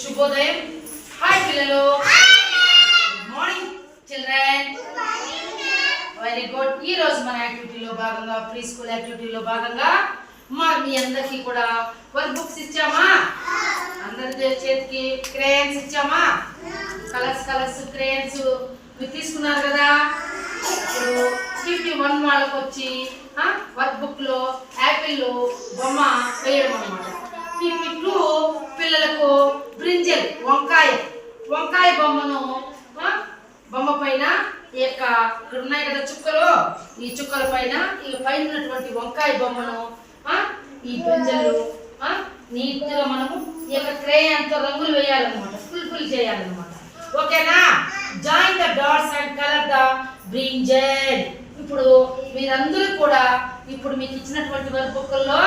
శుభోదయం హాయ్ పిల్లలు good morning children very good ఈ రోజు మన యాక్టివిటీలో భాగంగా ప్రీ స్కూల్ యాక్టివిటీలో భాగంగా మా మీ అందరికీ కూడా వర్క్ బుక్స్ ఇచ్చామా? అందరి చేతికి క్రేయన్స్ ఇచ్చామా? కలర్స్ కలర్స్ క్రేయన్స్ మీరు తీసుకున్నారు కదా? ఇప్పుడు ఫిఫ్టీ వన్ వాళ్ళకి వచ్చి వర్క్ బుక్లో యాపిల్ బొమ్మ వేయడం అనమాట ఫిఫ్టీ పిల్లలకు బ్రింజల్ వంకాయ వంకాయ బొమ్మను బొమ్మ పైన ఈ యొక్క ఇక్కడ ఉన్నాయి కదా చుక్కలు. ఈ చుక్కల పైన ఈ పైన ఉన్నటువంటి వంకాయ బొమ్మను ఈ బ్రింజలు నీట్గా మనము ఈ యొక్క క్రేయాన్తో రంగులు వేయాలన్నమాట. ఫుల్ ఫుల్ చేయాలన్నమాట. ఓకేనా? Join the dots and colour the brinjal ఇప్పుడు మీరందరూ కూడా ఇప్పుడు మీకు ఇచ్చినటువంటి వర్క్ బుక్ల్లో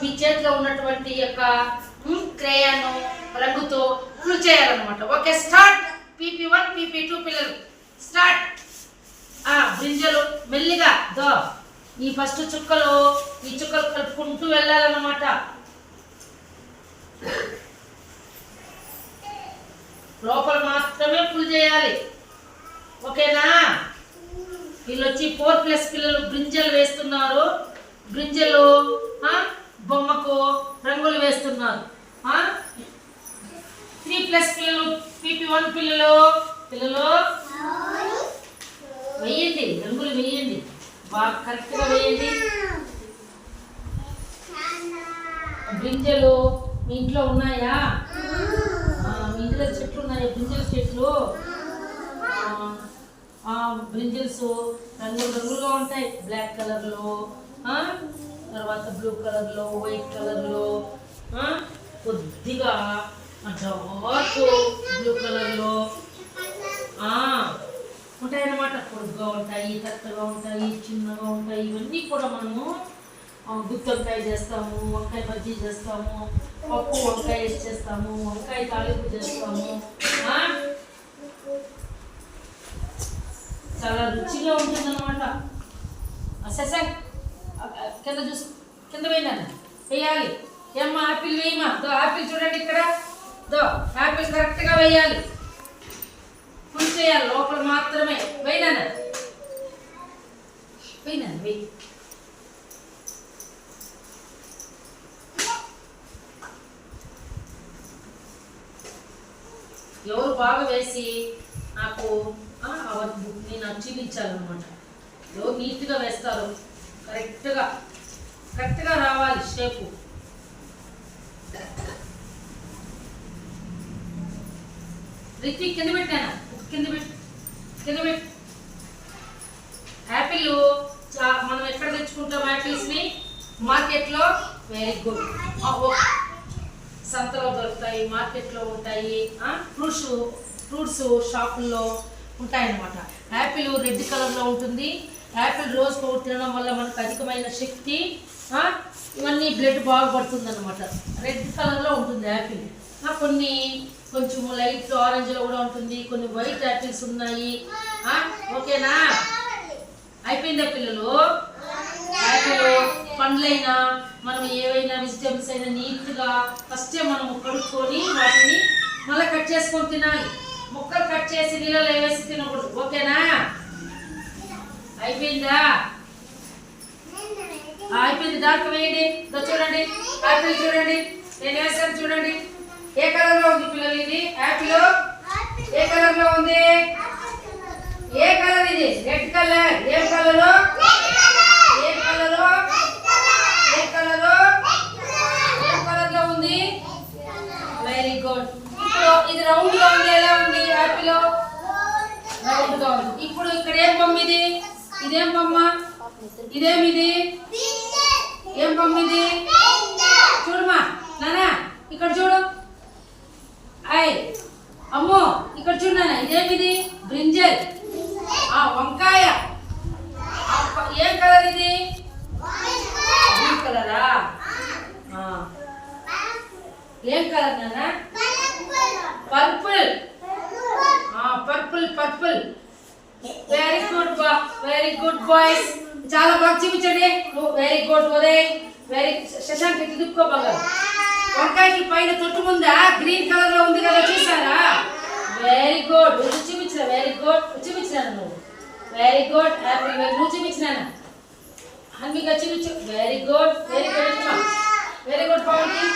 మీ చేతిలో ఉన్నటువంటి యొక్క క్రేయాను రంగుతో ఫుల్ చేయాలన్నమాట. Okay start. PP one PP two పిల్లలు. స్టార్ట్. ఆ బ్రింజలు మెల్లిగా దో. ఈ ఫస్ట్ చుక్కలు ఈ చుక్కలు కలుపుకుంటూ వెళ్ళాలన్నమాట. లోపల మాత్రమే ఫుల్ చేయాలి. ఓకేనా? వీళ్ళు వచ్చి ఫోర్ ప్లస్ పిల్లలు బ్రింజలు వేస్తున్నారు. బ్రింజలు బొమ్మకు రంగులు వేస్తున్నారు. త్రీ ప్లస్ పిల్లలు పీపీ వన్ పిల్లలు పిల్లలు? వేయండి రంగులు వేయండి. బాగా కరెక్ట్గా వేయండి. బ్రింజలు మీ ఇంట్లో ఉన్నాయా? మీ ఇంట్లో చెట్లు ఉన్నాయా? బ్రింజల్ చెట్లు? బ్రింజల్స్ రంగులు రంగులుగా ఉంటాయి. బ్లాక్ కలర్లో. బ్లూ కలర్లో వైట్ కలర్లో కొద్దిగా డార్క్ బ్లూ కలర్లో ఉంటాయన్నమాట. పొడుగ్గా ఉంటాయి తక్కువగా ఉంటాయి చిన్నగా ఉంటాయి. ఇవన్నీ కూడా మనము ఆ, గుత్తి వంకాయ చేస్తాము వంకాయ బజ్జీ చేస్తాము పప్పు వంకాయ వేసి చేస్తాము వంకాయ తాలింపు చేస్తాము చాలా రుచిగా ఉంటుంది అనమాట శశాంక్ కింద చూసి కింద వేయాలి వేయాలి. ఏమ్మ ఆపిల్ వేయమా? దో ఆపిల్ చూడండి ఇక్కడ. దో ఆపిల్ కరెక్ట్గా వేయాలి. ఫుల్ చేయాలి లోపల మాత్రమే. పోయినా వేయనా వెయ్యి ఎవరు బాగా వేసి నాకు ఆ, ఆ వర్క్ బుక్ని చూపించాలన్నమాట ఎవరు నీట్గా వేస్తారు కరెక్ట్గా కరెక్ట్గా రావాలి షేపు. రిత్వి కింద పెట్టాను కింద పెట్టు కింద పెట్టు. యాపిల్ మనం ఎక్కడ తెచ్చుకుంటాం యాపిల్స్ని? మార్కెట్లో. Very good. సంతలో దొరుకుతాయి మార్కెట్లో ఉంటాయి ఫ్రూట్స్ ఫ్రూట్స్ షాపుల్లో ఉంటాయన్నమాట. యాపిల్ రెడ్ కలర్లో ఉంటుంది. యాపిల్ రోజు తినడం వల్ల మనకు అధికమైన శక్తి ఇవన్నీ బ్లడ్ బాగుపడుతుంది అనమాట రెడ్ కలర్లో ఉంటుంది యాపిల్ కొన్ని కొంచెం లైట్ ఆరెంజ్లో కూడా ఉంటుంది. కొన్ని వైట్ యాపిల్స్ ఉన్నాయి. ఓకేనా? అయిపోయిందా పిల్లలు? యాపిల్ పండ్లైనా మనం ఏవైనా వెజిటేబుల్స్ అయినా నీట్గా ఫస్టే మనం కడుక్కొని వాటిని మళ్ళీ కట్ చేసుకొని తినాలి. ముక్కలు కట్ చేసి నీళ్ళలో వేసి తినకూడదు. ఓకేనా? అయిపోయిందా? డార్క్ వేయండి. ఇదో చూడండి. యాపిల్ చూడండి. నేను వేసాను చూడండి. ఏ కలర్లో ఉంది పిల్లలు ఇది? యాపిల్? ఏ కలర్లో ఉంది? ఏ కలర్ ఇది? Red colour. ఏ కలర్? ఏ కలర్? ఏ కలర్? ఏ కలర్లో ఉంది? వెరీ గుడ్ ఇప్పుడు ఇది రౌండ్గా ఉంది. ఎలా ఉంది యాపిల్? రౌండ్గా ఉంది. ఇప్పుడు ఇక్కడ ఏం బొమ్మ ఇది? ఇదేం బొమ్మ? ఇదేమిది? ఏం బొమ్మ ఇది చూడమా నానా ఇక్కడ చూడు. అయ్ అమ్మో ఇక్కడ చూడు నాన్న ఇదేమిది? బ్రింజల్. ఆ వంకాయ. ఏం కలర్ ఇది? కలరా. ఏం కలర్ నాన్న వెరీ గుడ్ బాయ్స్ చాలా బాగా చూపించండి. Very good Uday very Shashank ఎత్తుకో బాగా వంకాయకి పైన తొట్టు ముందా గ్రీన్ కలర్లో ఉంది కదా చూసారా? వెరీ గుడ్ నువ్వు చూపించిన వెరీ గుడ్ చూపించినాను నువ్వు. వెరీ గుడ్ హ్యాపీ వెరీ నువ్వు చూపించినాను హన్మిగా చూపించు. Very good very good very good పవన్కి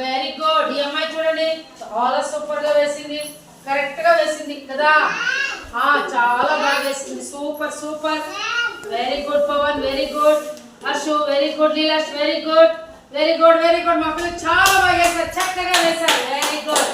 very good ఈ అమ్మాయి చూడండి. చాలా సూపర్గా వేసింది. కరెక్ట్గా వేసింది కదా. చాలా బాగా వేసింది super super. Very good Pavan very good Harshu very good Leelash very good very good very good మా పిల్లలు చాలా బాగా వేశారు చక్కగా వేశారు వెరీ గుడ్